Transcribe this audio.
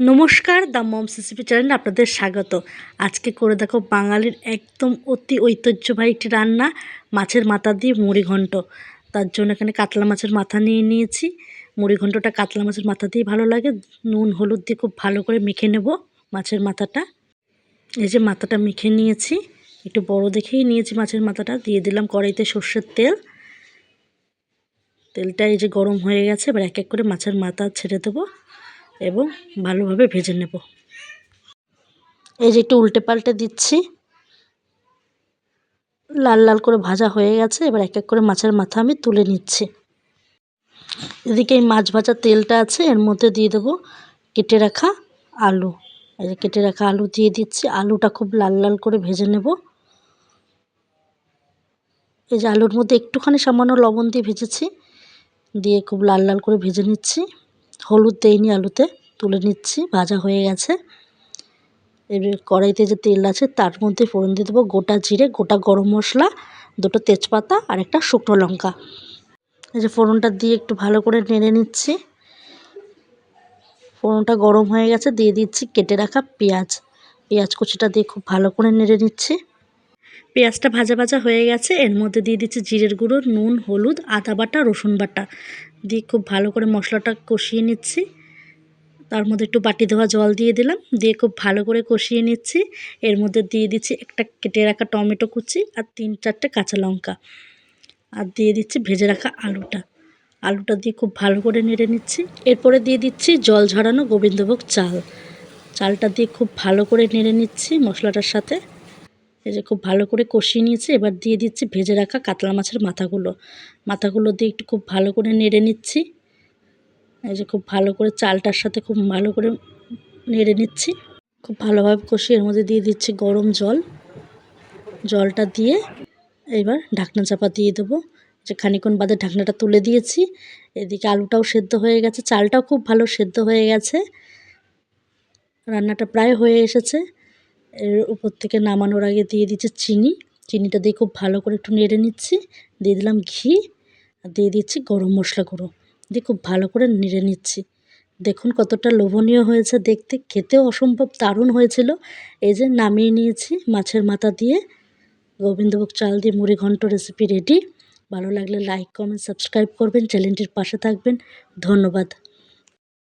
নমস্কার, the mom CCP চ্যানেলে আপনাদের স্বাগত। আজকে করে দেখো বাঙালির একদম অতি ঐতিহ্যবাহী একটি রান্না, মাছের মাথা দিয়ে মুড়ি ঘন্ট। তার জন্য এখানে কাতলা মাছের মাথা নিয়ে নিয়েছি। মুড়ি ঘন্টটা কাতলা মাছের মাথা দিয়ে ভালো লাগে। নুন, হলুদ দিয়ে খুব ভালো করে মেখে নেব মাছের মাথাটা। এই যে মাথাটা মেখে নিয়েছি, একটু বড় দেখেই নিয়েছি মাছের মাথাটা। দিয়ে দিলাম কড়াইতে সর্ষের তেল। তেলটা এই যে গরম হয়ে গেছে, এবার এক এক করে মাছের মাথা ছেড়ে দেবো। এবং ভালোভাবে ভেজে নেব। এই যে একটু উল্টে পাল্টে দিচ্ছি। লাল লাল করে ভাজা হয়ে গেছে, এবার এক এক করে মাছের মাথা আমি তুলে নিচ্ছি। এদিকে এই মাছ ভাজা তেলটা আছে, এর মধ্যে দিয়ে দেবো কেটে রাখা আলু। এই যে কেটে রাখা আলু দিয়ে দিচ্ছি, আলুটা খুব লাল লাল করে ভেজে নেব। এই যে আলুর মধ্যে একটুখানি সামান্য লবণ দিয়ে ভেজেছি, দিয়ে খুব লাল লাল করে ভেজে নিচ্ছি। হলুদ দেইনি আলুতে, তুলে নিচ্ছি, ভাজা হয়ে গেছে। এবার কড়াইতে যে তেল আছে, তার মধ্যে ফোড়ন দিয়ে দেবো গোটা জিরে, গোটা গরম মশলা, দুটো তেজপাতা আর একটা শুকনো লঙ্কা। এই যে ফোড়নটা দিয়ে একটু ভালো করে নেড়ে নিচ্ছি। ফোড়নটা গরম হয়ে গেছে, দিয়ে দিচ্ছি কেটে রাখা পেঁয়াজ। পেঁয়াজ কুচিটা দিয়ে খুব ভালো করে নেড়ে নিচ্ছি। পেঁয়াজটা ভাজা ভাজা হয়ে গেছে, এর মধ্যে দিয়ে দিচ্ছি জিরের গুঁড়ো, নুন, হলুদ, আদা বাটা, রসুন বাটা। দিয়ে খুব ভালো করে মশলাটা কষিয়ে নিচ্ছি। তার মধ্যে একটু বাটি ধোয়া জল দিয়ে দিলাম, দিয়ে খুব ভালো করে কষিয়ে নিচ্ছি। এর মধ্যে দিয়ে দিচ্ছি একটা কেটে রাখা টমেটো কুচি আর তিন চারটে কাঁচা লঙ্কা। আর দিয়ে দিচ্ছি ভেজে রাখা আলুটা। আলুটা দিয়ে খুব ভালো করে নেড়ে নিচ্ছি। এরপরে দিয়ে দিচ্ছি জল ঝরানো গোবিন্দভোগ চাল। চালটা দিয়ে খুব ভালো করে নেড়ে নিচ্ছি মশলাটার সাথে। এই যে খুব ভালো করে কষিয়ে নিয়েছি, এবার দিয়ে দিচ্ছি ভেজে রাখা কাতলা মাছের মাথাগুলো। মাথাগুলো দিয়ে একটু খুব ভালো করে নেড়ে নিচ্ছি। এই যে খুব ভালো করে চালটার সাথে খুব ভালো করে নেড়ে নিচ্ছি। খুব ভালোভাবে কষিয়ে এর মধ্যে দিয়ে দিচ্ছি গরম জল। জলটা দিয়ে এবার ঢাকনা চাপা দিয়ে দেবো। যে খানিক্ষণ বাদে ঢাকনাটা তুলে দিয়েছি। এদিকে আলুটাও সেদ্ধ হয়ে গেছে, চালটাও খুব ভালো সেদ্ধ হয়ে গেছে। রান্নাটা প্রায় হয়ে এসেছে। এর উপর থেকে নামানোর আগে দিয়ে দিচ্ছি চিনি। চিনিটা দিয়ে খুব ভালো করে একটু নেড়ে নিচ্ছি। দিয়ে দিলাম ঘি। আর দিয়ে দিচ্ছি গরম মশলা গুঁড়ো। দিয়ে খুব ভালো করে নেড়ে নিচ্ছি। দেখুন কতটা লোভনীয় হয়েছে দেখতে। খেতেও অসম্ভব দারুণ হয়েছিল। এই যে নামিয়ে নিয়েছি মাছের মাথা দিয়ে। গোবিন্দভোগ চাল দিয়ে মুড়ি ঘন্ট রেসিপি রেডি ভালো লাগলে লাইক কমেন্ট সাবস্ক্রাইব করবেন। চ্যানেলটির পাশে থাকবেন। ধন্যবাদ।